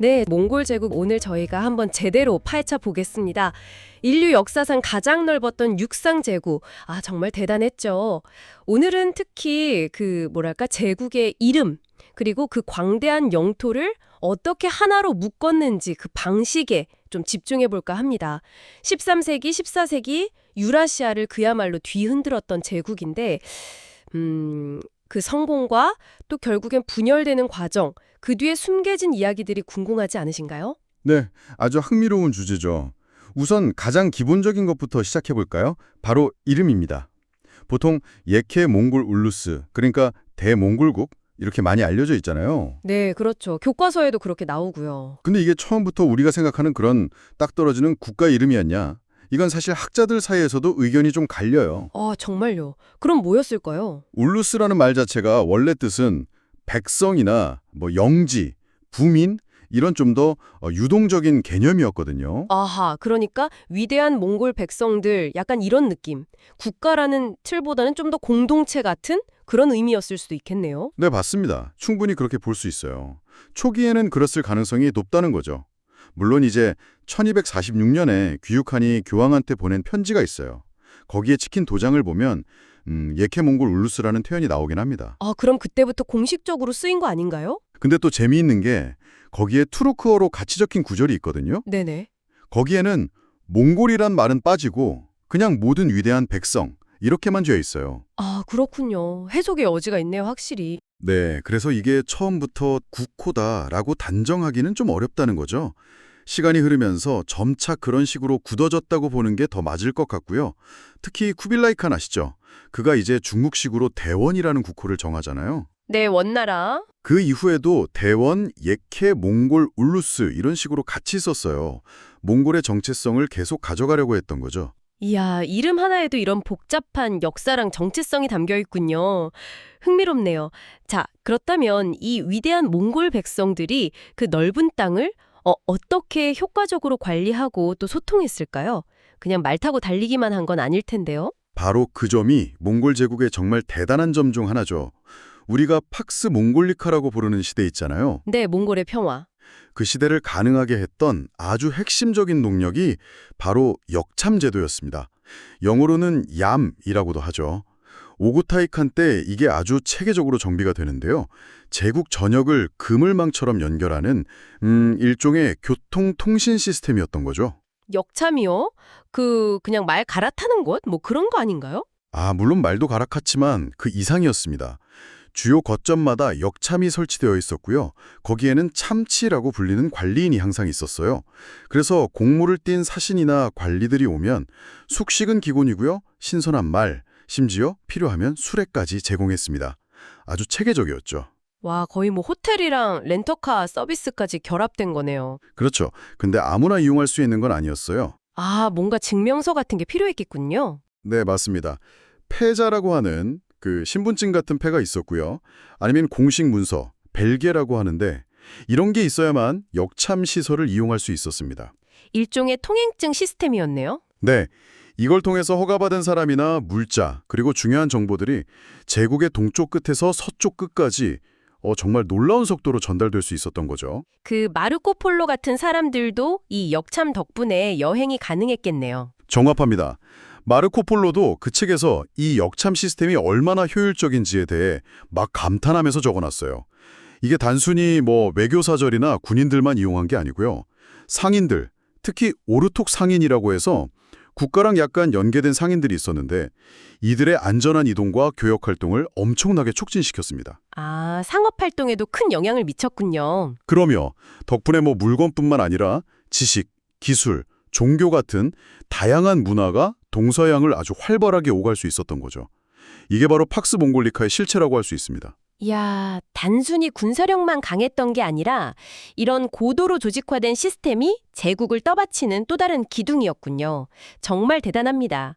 네, 몽골 제국 오늘 저희가 한번 제대로 파헤쳐 보겠습니다. 인류 역사상 가장 넓었던 육상 제국. 아, 정말 대단했죠. 오늘은 특히 그 뭐랄까 제국의 이름 그리고 그 광대한 영토를 어떻게 하나로 묶었는지 그 방식에 좀 집중해 볼까 합니다. 13세기, 14세기 유라시아를 그야말로 뒤흔들었던 제국인데 음, 그 성공과 또 결국엔 분열되는 과정, 그 뒤에 숨겨진 이야기들이 궁금하지 않으신가요? 네, 아주 흥미로운 주제죠. 우선 가장 기본적인 것부터 시작해 볼까요? 바로 이름입니다. 보통 예케 몽골 울루스, 그러니까 대몽골국 이렇게 많이 알려져 있잖아요. 네, 그렇죠. 교과서에도 그렇게 나오고요. 근데 이게 처음부터 우리가 생각하는 그런 딱 떨어지는 국가 이름이었냐? 이건 사실 학자들 사이에서도 의견이 좀 갈려요. 아, 정말요. 그럼 뭐였을까요? 울루스라는 말 자체가 원래 뜻은 백성이나 뭐 영지, 부민 이런 좀 더 유동적인 개념이었거든요. 아하, 그러니까 위대한 몽골 백성들 약간 이런 느낌. 국가라는 틀보다는 좀 더 공동체 같은 그런 의미였을 수도 있겠네요. 네, 맞습니다. 충분히 그렇게 볼 수 있어요. 초기에는 그랬을 가능성이 높다는 거죠. 물론 이제 1246년에 귀육한이 교황한테 보낸 편지가 있어요. 거기에 찍힌 도장을 보면 음, 예케몽골 울루스라는 표현이 나오긴 합니다. 아, 그럼 그때부터 공식적으로 쓰인 거 아닌가요? 근데 또 재미있는 게 거기에 투르크어로 같이 적힌 구절이 있거든요. 네네. 거기에는 몽골이란 말은 빠지고 그냥 모든 위대한 백성 이렇게만 지어 있어요. 아, 그렇군요. 해석의 여지가 있네요, 확실히. 네, 그래서 이게 처음부터 국호다라고 단정하기는 좀 어렵다는 거죠. 시간이 흐르면서 점차 그런 식으로 굳어졌다고 보는 게 더 맞을 것 같고요. 특히 쿠빌라이 칸 아시죠? 그가 이제 중국식으로 대원이라는 국호를 정하잖아요. 네, 원나라. 그 이후에도 대원, 예케, 몽골, 울루스 이런 식으로 같이 썼어요. 몽골의 정체성을 계속 가져가려고 했던 거죠. 이야, 이름 하나에도 이런 복잡한 역사랑 정체성이 담겨 있군요. 흥미롭네요. 자, 그렇다면 이 위대한 몽골 백성들이 그 넓은 땅을 어, 어떻게 효과적으로 관리하고 또 소통했을까요? 그냥 말 타고 달리기만 한 건 아닐 텐데요. 바로 그 점이 몽골 제국의 정말 대단한 점 중 하나죠. 우리가 팍스 몽골리카라고 부르는 시대 있잖아요. 네, 몽골의 평화. 그 시대를 가능하게 했던 아주 핵심적인 동력이 바로 역참 제도였습니다. 영어로는 얌이라고도 하죠. 오구타이칸 때 이게 아주 체계적으로 정비가 되는데요. 제국 전역을 그물망처럼 연결하는 음, 일종의 교통통신 시스템이었던 거죠. 역참이요? 그 그냥 말 갈아타는 곳? 뭐 그런 거 아닌가요? 아, 물론 말도 가락하지만 그 이상이었습니다. 주요 거점마다 역참이 설치되어 있었고요. 거기에는 참치라고 불리는 관리인이 항상 있었어요. 그래서 공무를 띈 사신이나 관리들이 오면 숙식은 기본이고요. 신선한 말, 심지어 필요하면 수레까지 제공했습니다. 아주 체계적이었죠. 와, 거의 뭐 호텔이랑 렌터카 서비스까지 결합된 거네요. 그렇죠. 근데 아무나 이용할 수 있는 건 아니었어요. 아, 뭔가 증명서 같은 게 필요했겠군요. 네, 맞습니다. 패자라고 하는 그 신분증 같은 패가 있었고요. 아니면 공식 문서, 벨게라고 하는데 이런 게 있어야만 역참 시설을 이용할 수 있었습니다. 일종의 통행증 시스템이었네요. 네, 이걸 통해서 허가받은 사람이나 물자, 그리고 중요한 정보들이 제국의 동쪽 끝에서 서쪽 끝까지 어, 정말 놀라운 속도로 전달될 수 있었던 거죠. 그 마르코 폴로 같은 사람들도 이 역참 덕분에 여행이 가능했겠네요. 정확합니다. 마르코 폴로도 그 책에서 이 역참 시스템이 얼마나 효율적인지에 대해 막 감탄하면서 적어놨어요. 이게 단순히 뭐 외교사절이나 군인들만 이용한 게 아니고요. 상인들, 특히 오르톡 상인이라고 해서 국가랑 약간 연계된 상인들이 있었는데 이들의 안전한 이동과 교역 활동을 엄청나게 촉진시켰습니다. 아, 상업 활동에도 큰 영향을 미쳤군요. 그러며 덕분에 뭐 물건뿐만 아니라 지식, 기술, 종교 같은 다양한 문화가 동서양을 아주 활발하게 오갈 수 있었던 거죠. 이게 바로 팍스 몽골리카의 실체라고 할 수 있습니다. 이야, 단순히 군사력만 강했던 게 아니라 이런 고도로 조직화된 시스템이 제국을 떠받치는 또 다른 기둥이었군요. 정말 대단합니다.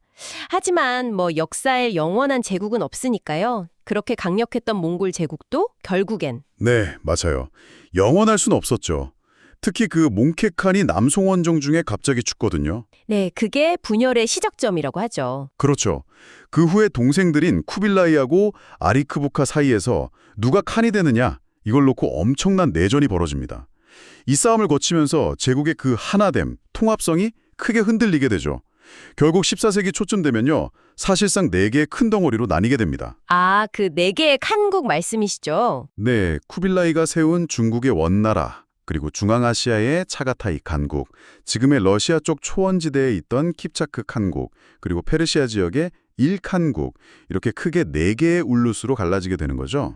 하지만 뭐 역사에 영원한 제국은 없으니까요. 그렇게 강력했던 몽골 제국도 결국엔 네, 맞아요. 영원할 수는 없었죠. 특히 그 몽케칸이 남송 원정 중에 갑자기 죽거든요. 네, 그게 분열의 시작점이라고 하죠. 그렇죠. 그 후에 동생들인 쿠빌라이하고 아리크부카 사이에서 누가 칸이 되느냐 이걸 놓고 엄청난 내전이 벌어집니다. 이 싸움을 거치면서 제국의 그 하나됨, 통합성이 크게 흔들리게 되죠. 결국 14세기 초쯤 되면요. 사실상 네개의 큰 덩어리로 나뉘게 됩니다. 아, 그네 개의 칸국 말씀이시죠? 네, 쿠빌라이가 세운 중국의 원나라, 그리고 중앙아시아의 차가타이 칸국, 지금의 러시아 쪽 초원지대에 있던 킵차크 칸국, 그리고 페르시아 지역의 일칸국, 이렇게 크게 네 개의 울루스로 갈라지게 되는 거죠.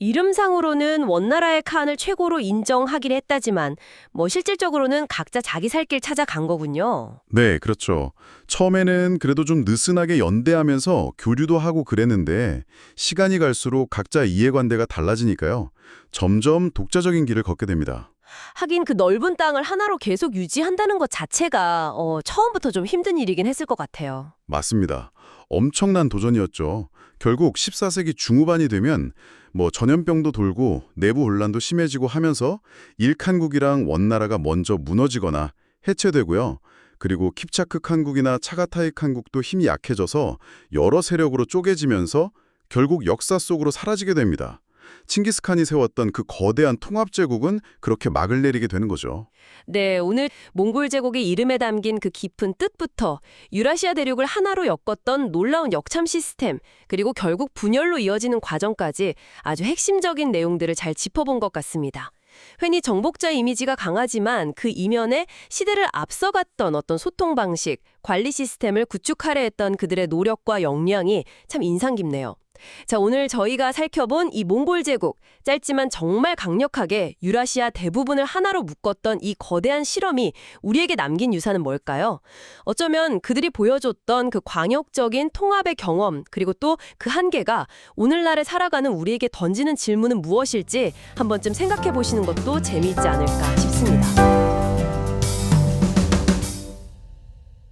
이름상으로는 원나라의 칸을 최고로 인정하긴 했다지만 뭐 실질적으로는 각자 자기 살 길 찾아간 거군요. 네, 그렇죠. 처음에는 그래도 좀 느슨하게 연대하면서 교류도 하고 그랬는데 시간이 갈수록 각자 이해관계가 달라지니까요. 점점 독자적인 길을 걷게 됩니다. 하긴 그 넓은 땅을 하나로 계속 유지한다는 것 자체가 어, 처음부터 좀 힘든 일이긴 했을 것 같아요. 맞습니다. 엄청난 도전이었죠. 결국 14세기 중후반이 되면 뭐 전염병도 돌고 내부 혼란도 심해지고 하면서 일칸국이랑 원나라가 먼저 무너지거나 해체되고요. 그리고 킵차크 칸국이나 차가타이 칸국도 힘이 약해져서 여러 세력으로 쪼개지면서 결국 역사 속으로 사라지게 됩니다. 칭기스칸이 세웠던 그 거대한 통합 제국은 그렇게 막을 내리게 되는 거죠. 네, 오늘 몽골 제국의 이름에 담긴 그 깊은 뜻부터 유라시아 대륙을 하나로 엮었던 놀라운 역참 시스템, 그리고 결국 분열로 이어지는 과정까지 아주 핵심적인 내용들을 잘 짚어본 것 같습니다. 흔히 정복자 이미지가 강하지만 그 이면에 시대를 앞서갔던 어떤 소통 방식, 관리 시스템을 구축하려 했던 그들의 노력과 역량이 참 인상 깊네요. 자, 오늘 저희가 살펴본 이 몽골 제국, 짧지만 정말 강력하게 유라시아 대부분을 하나로 묶었던 이 거대한 실험이 우리에게 남긴 유산은 뭘까요? 어쩌면 그들이 보여줬던 그 광역적인 통합의 경험, 그리고 또 그 한계가 오늘날에 살아가는 우리에게 던지는 질문은 무엇일지 한 번쯤 생각해 보시는 것도 재미있지 않을까 싶습니다.